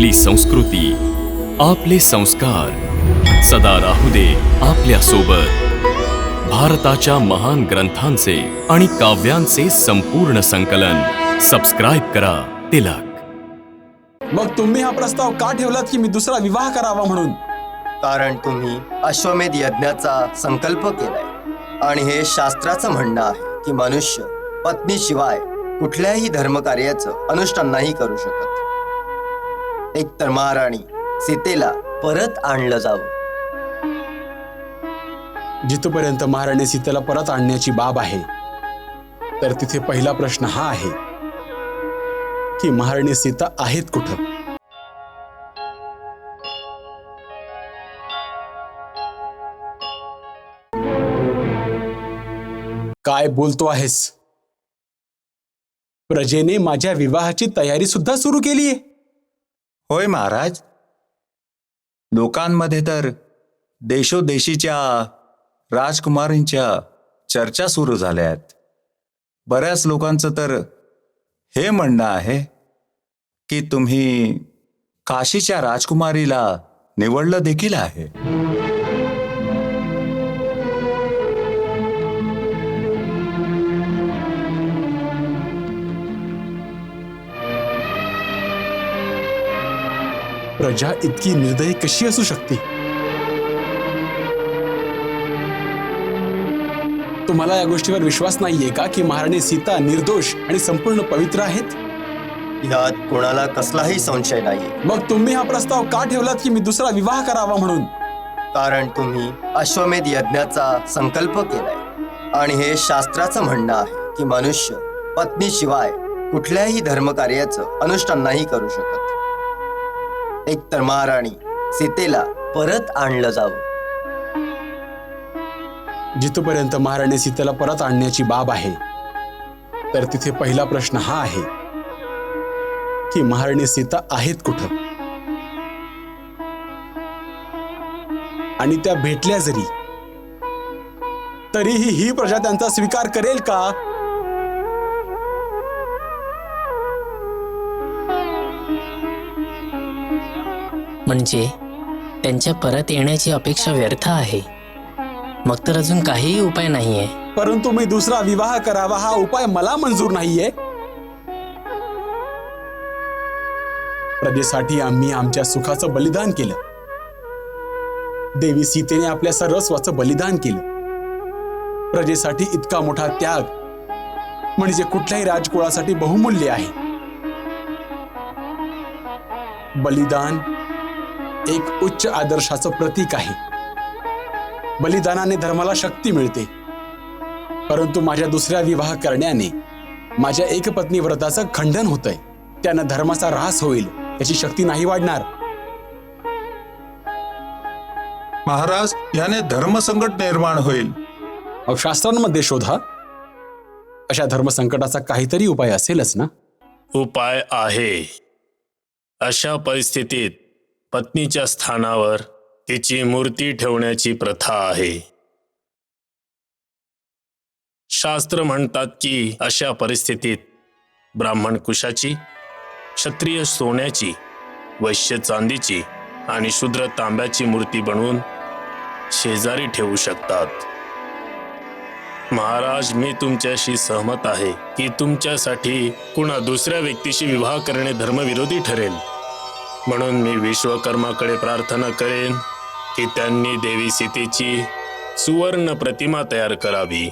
आपली संस्कृती आपले संस्कार. सदा राहू दे आपल्यासोबत भारताच्या महान ग्रंथांचे आणि काव्यांचे संपूर्ण संकलन. सबस्क्राईब करा तिलक. मग तुम्ही हा प्रस्ताव का ठेवलात की मी दुसरा विवाह करावा म्हणून? कारण तुम्ही अश्वमेध यज्ञाचा संकल्प केलाय. आणि हे शास्त्राचं म्हणणं आहे की मनुष्य पत्नीशिवाय कुठल्याही धर्मकार्याचं अनुष्ठान नाही करू शकत. एकतर महाराणी सीतेला परत आणलं जावं. जिथपर्यंत महाराणी सीतेला परत आणण्याची बाब आहे तर तिथे पहिला प्रश्न हा आहे की महाराणी सीता आहेत कुठं? काय बोलतो आहेस? प्रजेने माझ्या विवाहाची तयारी सुद्धा सुरू केलीये. होय महाराज. लोकांमध्ये तर देशोदेशीच्या राजकुमारींच्या चर्चा सुरू झाल्या आहेत बऱ्याच लोकांचं तर हे म्हणणं आहे की तुम्ही काशीच्या राजकुमारीला निवडलं देखील आहे. प्रजा इतकी निर्दयी कशी असू शकते? तुम्हाला या गोष्टीवर विश्वास नाहीये का की महाराणी सीता निर्दोष आणि संपूर्ण पवित्र आहेत? यात कोणाला कसलाही संशय नाहीये. मग तुम्ही हा प्रस्ताव का ठेवलात की मी दुसरा विवाह करावा म्हणून? कारण तुम्ही अश्वमेध यज्ञाचा संकल्प केलाय. आणि हे शास्त्राचं म्हणणं आहे की मनुष्य पत्नीशिवाय कुठल्याही धर्मकार्याचं अनुष्ठान नाही करू शकत. एकतर महाराणी सीतेला परत आणलं जावं. जिथपर्यंत महाराणी सीतेला परत आणण्याची बाब आहे तर तिथे पहिला प्रश्न हा आहे की महाराणी सीता आहेत कुठं? आणि त्या भेटल्या जरी तरीही ही प्रजा त्यांचा स्वीकार करेल का? म्हणजे त्यांच्या परत येण्याची अपेक्षा व्यर्थ आहे. मग तर अजून काहीही उपाय नाहीये. परंतु मी दुसरा विवाह करावा हा उपाय मला मंजूर नाहीये. प्रजेसाठी आम्ही आमच्या सुखाचं बलिदान केलं. देवी सीतेने आपल्या सर्वस्वाचं बलिदान केलं. प्रजेसाठी इतका मोठा त्याग म्हणजे कुठल्याही राजकुळासाठी बहुमूल्य आहे. बलिदान एक उच्च आदर्शाचं प्रतीक आहे. बलिदानाने धर्माला शक्ती मिळते. परंतु माझ्या दुसऱ्या विवाह करण्याने माझ्या एकपत्नी व्रताचं खंडन होतंय. त्यानं धर्माचा ऱ्हास होईल त्याची शक्ती नाही वाढणार. महाराज याने धर्मसंकट निर्माण होईल. शास्त्रांमध्ये शोधा. अशा धर्मसंकटाचा काहीतरी उपाय असेलच ना? उपाय आहे. अशा परिस्थितीत पत्नीच्या स्थानावर तिची मूर्ती ठेवण्याची प्रथा आहे. शास्त्र म्हणतात की अशा परिस्थितीत ब्राह्मण कुशाची क्षत्रिय सोन्याची वैश्य चांदीची आणि शूद्र तांब्याची मूर्ती बनवून शेजारी ठेवू शकतात. महाराज मी तुमच्याशी सहमत आहे की तुमच्यासाठी कुणा दुसऱ्या व्यक्तीशी विवाह करणे धर्मविरोधी ठरेल. म्हणून मी विश्वकर्माकडे प्रार्थना करेन की त्यांनी देवी सीतेची सुवर्ण प्रतिमा तयार करावी.